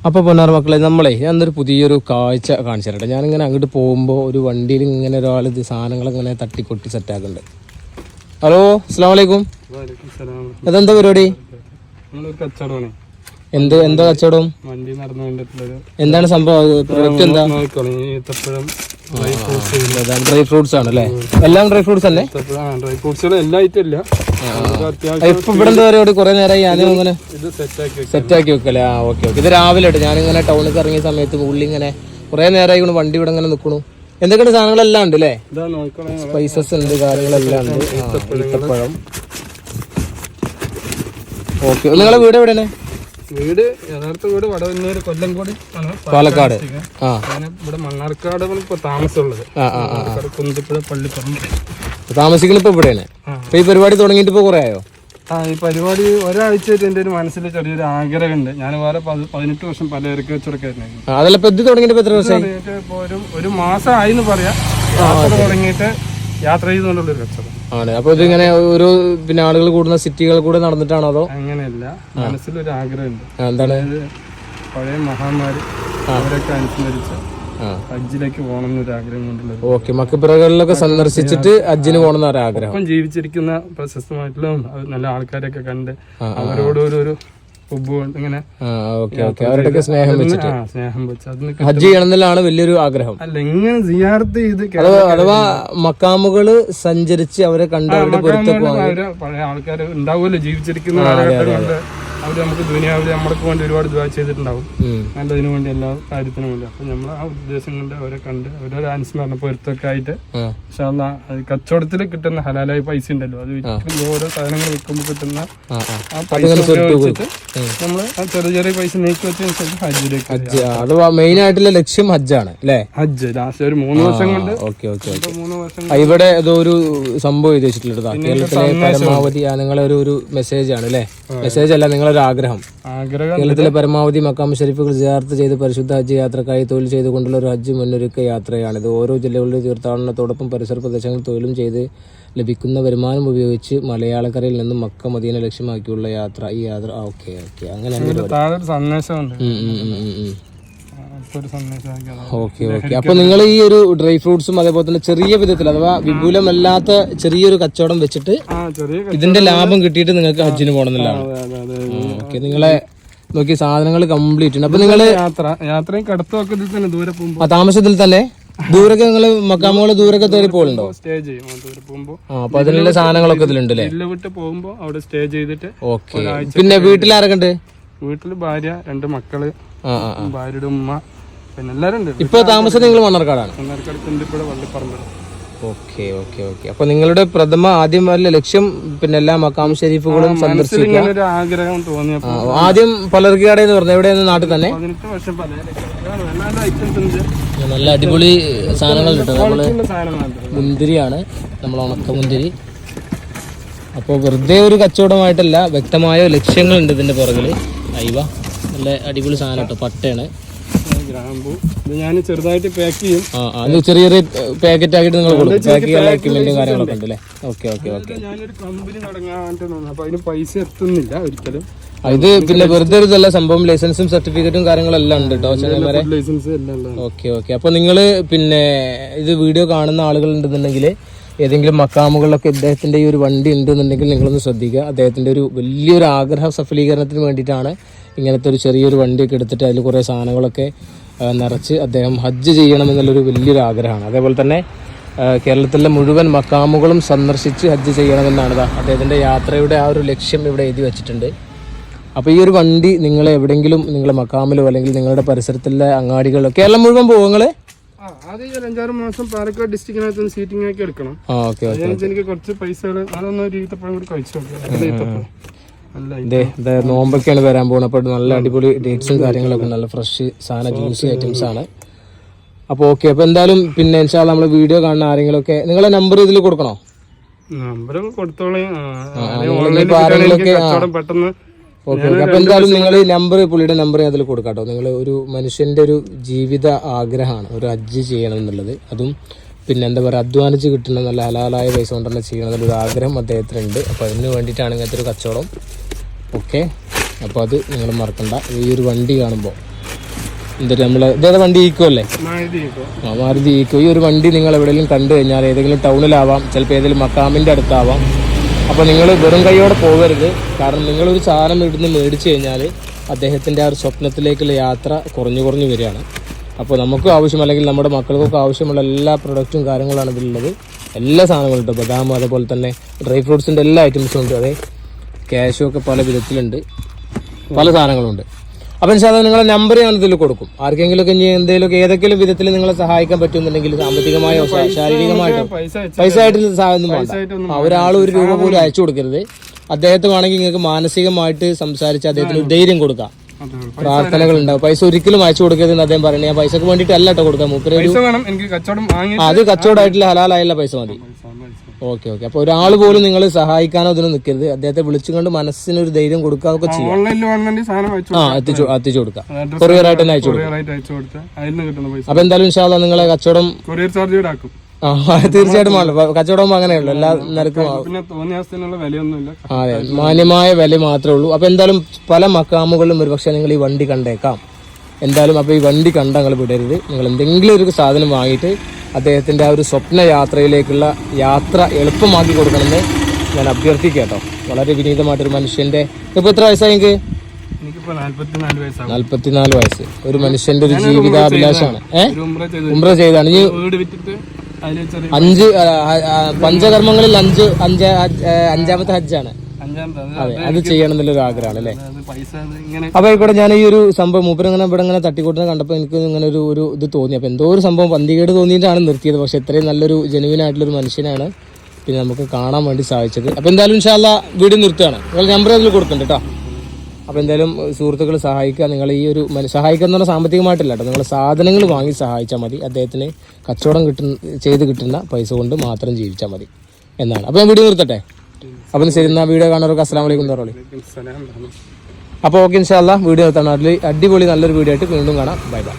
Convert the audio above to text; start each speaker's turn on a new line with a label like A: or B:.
A: അപ്പോൾ പൊന്നാർ മക്കളെ നമ്മളെ ഞാൻ എന്തൊരു പുതിയൊരു കാഴ്ച കാണിച്ചു തരട്ടെ ഞാനിങ്ങനെ അങ്ങോട്ട് പോകുമ്പോൾ ഒരു വണ്ടിയിൽ ഇങ്ങനെ ഒരാൾ ഇത് സാധനങ്ങൾ ഇങ്ങനെ തട്ടിക്കൊട്ടി സെറ്റാക്കുന്നുണ്ട് ഹലോ അസ്സാം വലൈക്കും അതെന്താ പരിപാടി? എന്ത് എന്താ കച്ചവടം? എന്താണ് സംഭവം? പ്രൊഡക്റ്റ് എന്താ?
B: ഡ്രൈ ഫ്രൂട്ട്സ്
A: ആണ് അല്ലേ? എല്ലാം ഡ്രൈ ഫ്രൂട്ട്സ് അല്ലേ?
B: ഡ്രൈ ഫ്രൂട്ട്സുകൾ എല്ലാം ഐറ്റം ഇല്ല. നമുക്ക് അത്യാവശ്യം
A: ഇപ്പൊ ഇവിടെ എന്താ പരിപാടി? കുറെ നേരമായി ഞാനും ഇങ്ങനെ
B: സെറ്റ്
A: ആക്കി വെക്കല്ലേ? ആ ഓക്കെ ഓക്കെ ഇത് രാവിലെ ഇട്ട് ഞാനിങ്ങനെ ടൗണിൽ ഇറങ്ങിയ സമയത്ത് ഉള്ളി ഇങ്ങനെ കുറെ നേരമായി ഇങ്ങനെ വണ്ടി ഇവിടെ ഇങ്ങനെ നിൽക്കണു എന്തൊക്കെയാണ് സാധനങ്ങളെല്ലാം ഉണ്ട് അല്ലേ? സ്പൈസസ് ഉണ്ട് കാര്യങ്ങളെല്ലാം ഉണ്ട്. ഈത്തപ്പഴം. ഓക്കെ നിങ്ങളെ വീട് എവിടെയാണ്?
B: വീട് യഥാർത്ഥ വീട് വടവന്നൂര് കൊല്ലംകോട്
A: പാലക്കാട്.
B: ഇവിടെ മണ്ണാർക്കാട് ഇപ്പൊ താമസമുള്ളത്. കുന്തിപ്പുഴ പള്ളിപ്പറമ്പ്
A: താമസിക്കുന്ന ഇപ്പൊ ഇവിടെയാണ്. അപ്പൊ ഈ പരിപാടി തുടങ്ങിയിട്ട് ഇപ്പൊ കുറെ ആയോ?
B: ആ ഈ പരിപാടി ഒരാഴ്ചയായിട്ട് എന്റെ ഒരു മനസ്സിൽ ചെറിയൊരു ആഗ്രഹമുണ്ട്. ഞാൻ വേറെ പതി- പതിനെട്ട് വർഷം പല ഇറക്കി
A: ആ, അതല്ല ഇപ്പൊ ഇത് തുടങ്ങിയിട്ട് എത്ര
B: വർഷം ഇപ്പൊ ഒരു ഒരു മാസം ആയി എന്ന് പറയാം യാത്ര തുടങ്ങിയിട്ട് യാത്ര ചെയ്തുകൊണ്ടുള്ള ഒരു കച്ചവടം.
A: ആണ് അപ്പൊ ഇതിങ്ങനെ ഒരു പിന്നെ ആളുകൾ കൂടുന്ന സിറ്റികൾ കൂടെ നടന്നിട്ടാണോ അതോ?
B: അങ്ങനെയല്ല. മനസ്സിലൊരു ആഗ്രഹമുണ്ട്.
A: ആ, എന്താണ്?
B: അതായത് പഴയ മഹാന്മാര് അവരൊക്കെ അനുസ്മരിച്ച് ഹജ്ജിലേക്ക് പോകണം എന്നൊരു ആഗ്രഹം കൊണ്ടുള്ള ഒരു-
A: ഓക്കെ മക്കപ്പിറകളിലൊക്കെ സന്ദർശിച്ചിട്ട് അജ്ജിന് പോകണം എന്നൊരു ആഗ്രഹം.
B: ജീവിച്ചിരിക്കുന്ന പ്രശസ്തമായിട്ടുള്ള നല്ല ആൾക്കാരൊക്കെ കണ്ട് അവരോടൊരു ഒരു ഒരു ഇങ്ങനെ
A: സ്നേഹം വെച്ചിട്ട്.
B: സ്നേഹം വെച്ച്
A: ഹജ്ജ് വലിയൊരു ആഗ്രഹം.
B: അല്ല ഇങ്ങനെ സിയാർത്ത് ചെയ്ത് കേ-
A: അഥവാ മക്കാമുകൾ സഞ്ചരിച്ച് അവരെ കണ്ട് അവരുടെ
B: പഴയ ആൾക്കാർ ഉണ്ടാവുമല്ലോ ജീവിച്ചിരിക്കുന്ന അവർ നമുക്ക് ദുനിയാവിൽ നമ്മൾക്ക് വേണ്ടി ഒരുപാട് ദ്വാ ചെയ്തിട്ടുണ്ടാവും. നല്ലതിനു വേണ്ടി എല്ലാ കാര്യത്തിനും വേണ്ടി. അപ്പൊ നമ്മൾ ആ ഉദ്ദേശം കൊണ്ട് അവരെ കണ്ട് അവരൊരു അനുസ്മരണ പൊരുത്തൊക്കെ ആയിട്ട്. പക്ഷെ കച്ചവടത്തിൽ കിട്ടുന്ന ഹലാലായ പൈസ ഉണ്ടല്ലോ. അത് വിൽക്കുമ്പോൾ ഓരോ സാധനങ്ങൾ വിൽക്കുമ്പോൾ കിട്ടുന്ന
A: ആ,
B: പൈസ ഉപയോഗിച്ചിട്ട് നമ്മൾ ആ ചെറിയ ചെറിയ പൈസ നീക്കി വെച്ചനുസരിച്ച് ഹജ്ജിലേക്ക്
A: മെയിൻ ആയിട്ടുള്ള ലക്ഷ്യം ഹജ്ജാണ് അല്ലേ?
B: ഹജ്ജ്. ലാസ്റ്റ് ഒരു മൂന്ന് വർഷം കൊണ്ട്
A: ഓക്കെ ഓക്കെ ഓക്കെ.
B: മൂന്ന് വർഷം
A: ഇവിടെ ഏതോ ഒരു സംഭവം എഴുതി വെച്ചിട്ടുള്ളതാ കേരളത്തിലെ പരമാവധി നിങ്ങളെ ഒരു ഒരു മെസ്സേജ് ആണ് അല്ലേ? മെസ്സേജ് അല്ല നിങ്ങളൊരു ആഗ്രഹം
B: ആഗ്രഹം
A: കേരളത്തിലെ പരമാവധി മക്കാം ഷെരീഫുകൾ ജാർത്ത് ചെയ്ത് പരിശുദ്ധ ഹജ്ജ് യാത്രക്കായി തൊഴിൽ ചെയ്തുകൊണ്ടുള്ള ഒരു ഹജ്ജ് മുന്നൊരുക്ക യാത്രയാണിത് ഓരോ ജില്ലകളിലെ തീർത്ഥാടനത്തോടൊപ്പം പരിസര പ്രദേശങ്ങളിൽ തൊഴിലും ചെയ്ത് ലഭിക്കുന്ന വരുമാനം ഉപയോഗിച്ച് മലയാളക്കരയിൽ നിന്നും മക്ക മദീന ലക്ഷ്യമാക്കിയുള്ള യാത്ര. ഈ യാത്ര ഓക്കെ ഓക്കെ. അങ്ങനെ
B: ഒരു.
A: Okay okay. അപ്പൊ നിങ്ങൾ ഈ ഒരു ഡ്രൈ ഫ്രൂട്ട്സും അതേപോലെ തന്നെ ചെറിയ വിധത്തിൽ അഥവാ വിപുലമല്ലാത്ത ചെറിയൊരു കച്ചവടം വെച്ചിട്ട് ഇതിന്റെ ലാഭം കിട്ടിയിട്ട് നിങ്ങൾക്ക് ഹജ്ജിന് പോകണം എന്നുള്ളതാണ്
B: അതെ, അതെ, അതെ.
A: ഓക്കെ നിങ്ങളെ നോക്കി സാധനങ്ങൾ കംപ്ലീറ്റ് ഉണ്ട്. അപ്പൊ നിങ്ങൾ
B: യാത്ര യാത്രയും കടത്തൊക്കെ ഇതിൽ തന്നെ ദൂരെ പോകുമ്പോ.
A: ആ താമസത്തിൽ തന്നെ? ദൂരൊക്കെ നിങ്ങൾ മക്കാമോൾ ദൂരൊക്കെ തേടി പോകുന്നുണ്ടോ
B: സ്റ്റേ ചെയ്യും. ആ, ദൂരെ പോകുമ്പോ
A: ആ അപ്പൊ അതിനുള്ള സാധനങ്ങളൊക്കെ ഇതിലുണ്ട് അല്ലേ
B: വിട്ട് പോകുമ്പോ അവിടെ സ്റ്റേ ചെയ്തിട്ട്
A: ഓക്കെ. പിന്നെ വീട്ടിലാരൊക്കെ ഉണ്ട്?
B: വീട്ടിൽ ഭാര്യ രണ്ട്
A: മക്കൾ.
B: ഭാര്യയുടെ ഉമ്മ പിന്നെ എല്ലാരും ഉണ്ട്
A: ഇപ്പൊ താമസം നിങ്ങൾ മണ്ണാർക്കാടാണ്.
B: Mannarkkad Kunthipuzha Vallipparamba
A: okay okay okay. അപ്പൊ നിങ്ങളുടെ പ്രഥമ ആദ്യം വല്ല ലക്ഷ്യം പിന്നെ എല്ലാ മക്കാം ഷെരീഫുകളും സന്ദർശിക്കുക.
B: ആഗ്രഹം തോന്നിയപ്പോ
A: ആദ്യം പലർക്കാടെ എന്ന് പറഞ്ഞു എവിടെയാണ് നാട്ടിൽ തന്നെ?
B: നല്ല
A: അടിപൊളി സാധനങ്ങൾ കിട്ടും.
B: നമ്മൾ
A: മുന്തിരിയാണ്. നമ്മൾ ഉണക്ക മുന്തിരി. അപ്പോൾ വെറുതെ ഒരു കച്ചവടമായിട്ടല്ല വ്യക്തമായ ലക്ഷ്യങ്ങളുണ്ട് ഇതിന്റെ പുറകിൽ. അയവ നല്ല അടിപൊളി സാധനം കേട്ടോ പട്ടയാണ്.
B: ഗ്രാമ്പു. ഇത് ഞാൻ ചെറുതായിട്ട് പാക്ക് ചെയ്യും.
A: അത് ചെറിയ ചെറിയ പാക്കറ്റ് ആക്കിയിട്ട് നിങ്ങൾ കൊടുക്കും. പാക്ക് ചെയ്യാനുള്ള എക്യുപ്മെന്റും കാര്യങ്ങളൊക്കെ ഉണ്ട്. അല്ലേ ഓക്കെ ഓക്കെ ഓക്കെ
B: ഞാനൊരു കമ്പനി തുടങ്ങാൻ തോന്നുന്നു അപ്പൊ അതിന് പൈസ എത്തുന്നില്ല ഒരിക്കലും.
A: ഇത് പിന്നെ വെറുതെ ഇതല്ല സംഭവം ലൈസൻസും സർട്ടിഫിക്കറ്റും കാര്യങ്ങളെല്ലാം ഉണ്ട് കേട്ടോ ചങ്ങന്മാരെ?
B: ലൈസൻസ് എല്ലാം
A: ഓക്കെ ഓക്കെ അപ്പൊ നിങ്ങൾ പിന്നെ ഇത് വീഡിയോ കാണുന്ന ആളുകൾ ഉണ്ടെന്നുണ്ടെങ്കിൽ ഏതെങ്കിലും മക്കാമുകളിലൊക്കെ ഇദ്ദേഹത്തിന്റെ ഈ ഒരു വണ്ടി ഉണ്ടെന്നുണ്ടെങ്കിൽ നിങ്ങളൊന്ന് ശ്രദ്ധിക്കുക. അദ്ദേഹത്തിന്റെ ഒരു വലിയൊരു ആഗ്രഹ സഫലീകരണത്തിന് വേണ്ടിയിട്ടാണ് ഇങ്ങനത്തെ ഒരു ചെറിയൊരു വണ്ടിയൊക്കെ എടുത്തിട്ട് അതിൽ കുറേ സാധനങ്ങളൊക്കെ നിറച്ച് അദ്ദേഹം ഹജ്ജ് ചെയ്യണമെന്നുള്ളൊരു വലിയൊരു ആഗ്രഹമാണ്. അതേപോലെ തന്നെ കേരളത്തിലെ മുഴുവൻ മക്കാമുകളും സന്ദർശിച്ച് ഹജ്ജ് ചെയ്യണമെന്നാണ് അദ്ദേഹത്തിന്റെ യാത്രയുടെ ആ ഒരു ലക്ഷ്യം ഇവിടെ എഴുതി വെച്ചിട്ടുണ്ട്. അപ്പോൾ ഈ ഒരു വണ്ടി നിങ്ങൾ എവിടെയെങ്കിലും നിങ്ങളുടെ മക്കാമിലോ അല്ലെങ്കിൽ നിങ്ങളുടെ പരിസരത്തുള്ള അങ്ങാടികളിലോ കേരളം മുഴുവൻ പോകും നിങ്ങൾ
B: ആ ആദ്യം ഈ ഒരു അഞ്ചാറ് മാസം പാലക്കാട് ഡിസ്ട്രിക്റ്റിനകത്ത് സീറ്റിംഗ് ആക്കി എടുക്കണം. എനിക്ക് കുറച്ച് പൈസകൾ അതൊന്നും ഒരു ഈത്തപ്പഴം കൂടി കഴിച്ചു നോക്കാം. നല്ല ഈത്തപ്പഴം നല്ല
A: ഇതേ ഇതേ നോമ്പൊക്കെയാണ് വരാൻ പോകുന്നത്. അപ്പോൾ നല്ല അടിപൊളി ഡേറ്റ്സും കാര്യങ്ങളൊക്കെ നല്ല ഫ്രഷ് സാധന ജ്യൂസി ഐറ്റംസ് ആണ്. അപ്പോൾ ഓക്കെ അപ്പോൾ എന്തായാലും പിന്നെ വെച്ചാൽ നമ്മൾ വീഡിയോ കാണുന്ന ആരെങ്കിലുമൊക്കെ നിങ്ങളെ നമ്പർ ഇതിൽ കൊടുക്കണോ?
B: നമ്പർ കൊടുത്തോളേ. പെട്ടെന്ന്
A: ഓക്കെ അപ്പോൾ എന്തായാലും നിങ്ങൾ നമ്പർ പുള്ളിയുടെ നമ്പർ അതിൽ കൊടുക്കാട്ടോ നിങ്ങൾ ഒരു മനുഷ്യന്റെ ഒരു ജീവിത ആഗ്രഹമാണ് ഒരു അജ്ജ് ചെയ്യണം എന്നുള്ളത്. അതും പിന്നെ എന്താ പറയുക അധ്വാനിച്ച് കിട്ടുന്ന നല്ല ഹലാലായ പൈസ കൊണ്ട് തന്നെ ചെയ്യണം എന്നുള്ളൊരു ആഗ്രഹം അദ്ദേഹത്തിനുണ്ട്. അപ്പോൾ അതിന് വേണ്ടിയിട്ടാണ് ഇങ്ങനത്തെ ഒരു കച്ചവടം. ഓക്കെ അപ്പോൾ അത് നിങ്ങൾ മറക്കണ്ട. ഈ ഒരു വണ്ടി കാണുമ്പോൾ എന്താ നമ്മൾ ഇതേതാ വണ്ടി ഈക്കോ അല്ലേ? ആ, മാരുതി ഈക്കോ. ഈ ഒരു വണ്ടി നിങ്ങൾ എവിടെയെങ്കിലും കണ്ടു കഴിഞ്ഞാൽ ഏതെങ്കിലും ടൗണിലാവാം ചിലപ്പോൾ ഏതെങ്കിലും മക്കാമിന്റെ അടുത്താവാം. അപ്പോൾ നിങ്ങൾ വെറും കൈയോടെ പോകരുത്. കാരണം നിങ്ങളൊരു സാധനം ഇവിടുന്ന് മേടിച്ചു കഴിഞ്ഞാൽ അദ്ദേഹത്തിന്റെ ആ ഒരു സ്വപ്നത്തിലേക്കുള്ള യാത്ര കുറഞ്ഞു കുറഞ്ഞു വരികയാണ്. അപ്പോൾ നമുക്കും ആവശ്യം അല്ലെങ്കിൽ നമ്മുടെ മക്കൾക്കൊക്കെ ആവശ്യമുള്ള എല്ലാ പ്രൊഡക്റ്റും കാര്യങ്ങളാണ് ഇതിലുള്ളത്. എല്ലാ സാധനങ്ങളും ഉണ്ട്. ബദാം അതുപോലെ തന്നെ ഡ്രൈ ഫ്രൂട്ട്സിന്റെ എല്ലാ ഐറ്റംസും ഉണ്ട്. അതെ ക്യാഷും ഒക്കെ പല വിധത്തിലുണ്ട്. പല സാധനങ്ങളുണ്ട്. അപ്പം സാധാരണ നിങ്ങളെ നമ്പർ ഞാൻ ഇതിൽ കൊടുക്കും. ആർക്കെങ്കിലും ഒക്കെ ഇനി എന്തെങ്കിലും ഏതെങ്കിലും വിധത്തിൽ നിങ്ങളെ സഹായിക്കാൻ പറ്റുന്നുണ്ടെങ്കിൽ സാമ്പത്തികമായോ ശാരീരികമായിട്ടോ?
B: പൈസ
A: ആയിട്ട് സാധനം വേണ്ട. ഒരാൾ ഒരു രൂപ പോലും അയച്ചു കൊടുക്കരുത്. അദ്ദേഹത്തെ വേണമെങ്കിൽ നിങ്ങൾക്ക് മാനസികമായിട്ട് സംസാരിച്ച് അദ്ദേഹത്തിന് ധൈര്യം കൊടുക്കാം. പ്രാർത്ഥനകൾ ഉണ്ടാവും. പൈസ ഒരിക്കലും അയച്ചു കൊടുക്കരുതെന്ന് അദ്ദേഹം പറയുന്നത് ഞാൻ പൈസക്ക് വേണ്ടിയിട്ടല്ല കേട്ടോ കൊടുക്കാം മൂപ്പര് അത് കച്ചവടമായിട്ടുള്ള ഹലാലായുള്ള പൈസ മതി. Okay okay. അപ്പൊ ഒരാൾ പോലും നിങ്ങൾ സഹായിക്കാനോ അതിനോ നിൽക്കരുത് അദ്ദേഹത്തെ വിളിച്ചുകൊണ്ട് മനസ്സിനൊരു ധൈര്യം കൊടുക്കുകയൊക്കെ ചെയ്യും.
B: ഓൺലൈനിൽ വേണമെങ്കിൽ സാധനം അയച്ചു
A: ആ എത്തിച്ചു എത്തിച്ചു കൊടുക്കാം. കൊറിയർ ആയിട്ട് തന്നെ അയച്ചു കൊടുക്കാം അപ്പൊ എന്തായാലും ഇൻഷാല്ല നിങ്ങളെ കച്ചവടം
B: കൊറിയർ ചാർജ്
A: ആ തീർച്ചയായിട്ടും കച്ചവടം അങ്ങനെയുള്ളൂ എല്ലാ നിരക്കും അതെ. മാന്യമായ വില മാത്രമേ ഉള്ളൂ. അപ്പൊ എന്തായാലും പല മക്കാമുകളിലും ഒരുപക്ഷെ നിങ്ങൾ ഈ വണ്ടി കണ്ടേക്കാം. എന്തായാലും അപ്പോൾ ഈ വണ്ടി കണ്ട നിങ്ങൾ വിടരുത്. നിങ്ങൾ എന്തെങ്കിലും ഒരു സാധനം വാങ്ങിയിട്ട് അദ്ദേഹത്തിന്റെ ആ ഒരു സ്വപ്ന യാത്രയിലേക്കുള്ള യാത്ര എളുപ്പമാക്കി കൊടുക്കണമെന്ന് ഞാൻ അഭ്യർത്ഥിക്കാം കേട്ടോ. വളരെ വിനീതമായിട്ടൊരു മനുഷ്യന്റെ ഇപ്പൊ എത്ര വയസ്സായി നിങ്ങൾക്ക്
B: എനിക്കിപ്പോ നാല്പത്തിനാല്
A: വയസ്സ്. ഒരു മനുഷ്യന്റെ ഒരു ജീവിതാഭിലാഷമാണ് ഉംറ ചെയ്താണ് ഇനി അഞ്ച് പഞ്ചകർമ്മങ്ങളിൽ അഞ്ച് അഞ്ച് അഞ്ചാമത്തെ ഹജ്ജാണ്.
B: അത്
A: ചെയ്യണം എന്നുള്ളൊരു ആഗ്രഹമാണ് അല്ലേ അപ്പൊ ഇവിടെ ഞാൻ ഈ ഒരു സംഭവം മൂപ്പര് ഇങ്ങനെ ഇവിടെ ഇങ്ങനെ തട്ടിക്കൂട്ടുന്ന കണ്ടപ്പോൾ എനിക്ക് ഇങ്ങനെ ഒരു ഒരു ഇത് തോന്നി. അപ്പൊ എന്തോ ഒരു സംഭവം പന്തികേട് തോന്നിയിട്ടാണ് നിർത്തിയത്. പക്ഷെ ഇത്രയും നല്ലൊരു ജെനുവിൻ ആയിട്ടുള്ള ഒരു മനുഷ്യനാണ്. പിന്നെ നമുക്ക് കാണാൻ വേണ്ടി സാധിച്ചത്. അപ്പൊ എന്തായാലും ഇൻഷാല്ല വീട് നിർത്തുകയാണ്. നിങ്ങൾ നമ്പർ അതിൽ കൊടുക്കുന്നുണ്ട് കേട്ടോ അപ്പൊ എന്തായാലും സുഹൃത്തുക്കൾ സഹായിക്കുക. നിങ്ങൾ ഈ ഒരു സഹായിക്കുക എന്ന് പറഞ്ഞാൽ സാമ്പത്തികമായിട്ടില്ല കേട്ടോ നിങ്ങൾ സാധനങ്ങൾ വാങ്ങി സഹായിച്ചാൽ മതി. അദ്ദേഹത്തിന് കച്ചവടം കിട്ടുന്ന ചെയ്ത് കിട്ടുന്ന പൈസ കൊണ്ട് മാത്രം ജീവിച്ചാൽ മതി. എന്നാണ്. അപ്പൊ ഞാൻ വീഡിയോ നിർത്തട്ടെ? അപ്പം ശരി എന്നാൽ വീഡിയോ കാണുന്നവർക്ക് അസ്സാം വലൈക്കും തോറോളി
B: അപ്പൊ
A: അപ്പോൾ ഓക്കെ ഇൻഷാല്ല വീഡിയോ നിർത്തണം അതിൽ അടിപൊളി നല്ലൊരു വീഡിയോ ആയിട്ട് വീണ്ടും കാണാം. Bye bye.